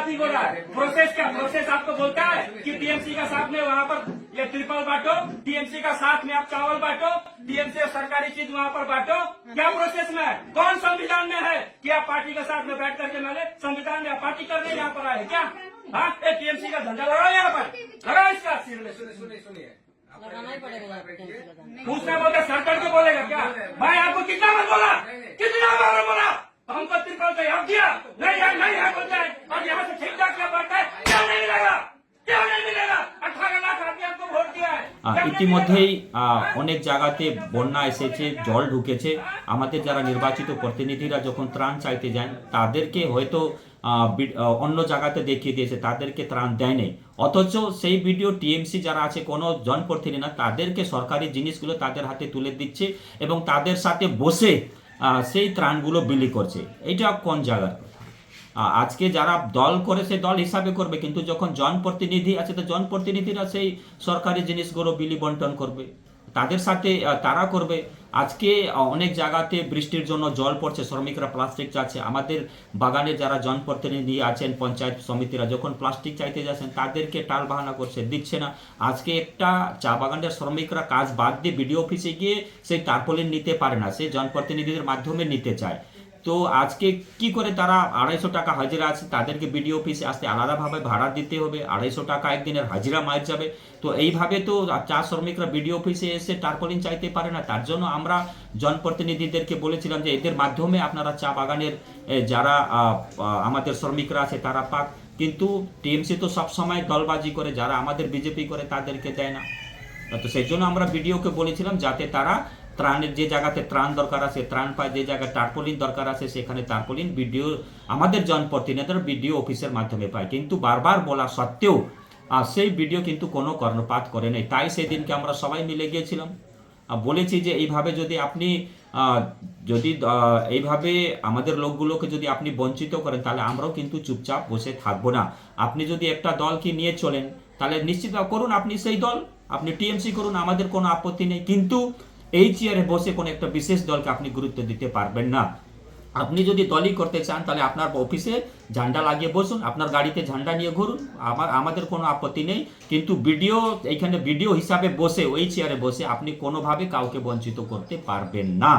ही है। प्रोसेस क्या प्रोसेस आपको बोलता है कि टीएमसी का साथ में वहाँ पर ये त्रिपल बांटो टीएमसी का साथ में आप चावल बांटो टीएमसी और सरकारी चीज़ वहाँ पर बांटो। क्या प्रोसेस में है? कौन संविधान में है कि आप पार्टी के साथ में बैठ करके मैंने संविधान में आप पार्टी करने यहाँ पर आए हैं? क्या? हाँ? टीएमसी का झंडा लगाओ यहाँ पर। लगाओ इसका। सिर में सुनिए सुनिए। पूछना बोलते सरकार करके बोलेगा क्या? भाई आपको कितना बार ইতিমধ্যেই অনেক জায়গাতে বন্যা এসেছে, জল ঢুকেছে। আমাদের যারা নির্বাচিত প্রতিনিধিরা যখন ত্রাণ চাইতে যান, তাদেরকে হয়তো অন্য জায়গাতে দেখিয়ে দিয়েছে, তাদেরকে ত্রাণ দেয়নি অথচ সেই ভিডিও টিএমসি যারা আছে, কোনো জনপ্রতিনিধি না, তাদেরকে সরকারি জিনিসগুলো তাদের হাতে তুলে দিচ্ছে এবং তাদের সাথে বসে সেই ত্রাণগুলো বিলি করছে। এটা কোন জায়গার? আজকে যারা দল করে সে দল হিসাবে করবে, কিন্তু যখন জনপ্রতিনিধি আছে, তো জনপ্রতিনিধিরা সেই সরকারি জিনিসগুলো বিলি বন্টন করবে। তাদের সাথে তারা করবে। আজকে অনেক জায়গাতে বৃষ্টির জন্য জল পড়ছে, শ্রমিকরা প্লাস্টিক চাচ্ছে। আমাদের বাগানে যারা জনপ্রতিনিধি আছেন, পঞ্চায়েত সমিতিরা, যখন প্লাস্টিক চাইতে যাচ্ছেন, তাদেরকে টাল বাহানা করছে, দিচ্ছে না। আজকে একটা চা বাগানের শ্রমিকরা কাজ বাদ দিয়ে বিডিও অফিসে গিয়ে সেই টার্পলিন নিতে পারে না, সে জনপ্রতিনিধিদের মাধ্যমে নিতে চায়। তো আজকে কি করে তারা আড়াইশো টাকা হাজিরা আছে, তাদেরকে বিডিও অফিসে আসতে আলাদাভাবে ভাড়া দিতে হবে, আড়াইশো টাকা একদিনের হাজিরা মার যাবে। তো এইভাবে তো চা শ্রমিকরা বিডিও অফিসে এসে টার্পলিন চাইতে পারে না, তার জন্য আমরা জনপ্রতিনিধিদেরকে বলেছিলাম যে এদের মাধ্যমে আপনারা চা বাগানের যারা আমাদের শ্রমিকরা আছে তারা পাক। কিন্তু টিএমসি তো সবসময় দলবাজি করে, যারা আমাদের বিজেপি করে তাদেরকে দেয় না। তো সেই জন্য আমরা বিডিওকে বলেছিলাম যাতে তারা ত্রাণের যে জায়গাতে ত্রাণ দরকার আছে, ত্রাণ পায় যে জায়গায় টার্পলিন দরকার আছে, সেখানে টার্পলিন বিডিও আমাদের জনপ্রতিনিধিরা বিডিও অফিসের মাধ্যমে পায়। কিন্তু বারবার বলা সত্ত্বেও সেই ভিডিও কিন্তু কোনো কর্ণপাত করে নাই। তাই সেদিনকে আমরা সবাই মিলে গিয়েছিলাম। বলেছি যে এইভাবে যদি আপনি যদি এইভাবে আমাদের লোকগুলোকে যদি আপনি বঞ্চিত করেন, তাহলে আমরাও কিন্তু চুপচাপ বসে থাকব না। আপনি যদি একটা দলকে নিয়ে চলেন, তাহলে নিশ্চিত করুন আপনি সেই দল, আপনি টিএমসি করুন, আমাদের কোনো আপত্তি নেই। কিন্তু এই চেয়ারে বসে কোনো একটা বিশেষ দলকে আপনি গুরুত্ব দিতে পারবেন না। আপনি যদি দলই করতে চান, তাহলে আপনার অফিসে ঝান্ডা লাগিয়ে বসুন, আপনার গাড়িতে ঝান্ডা নিয়ে ঘুরুন, আমার, আমাদের কোনো আপত্তি নেই। কিন্তু ভিডিও এইখানে ভিডিও হিসাবে বসে, ওই চেয়ারে বসে আপনি কোনোভাবে কাউকে বঞ্চিত করতে পারবেন না।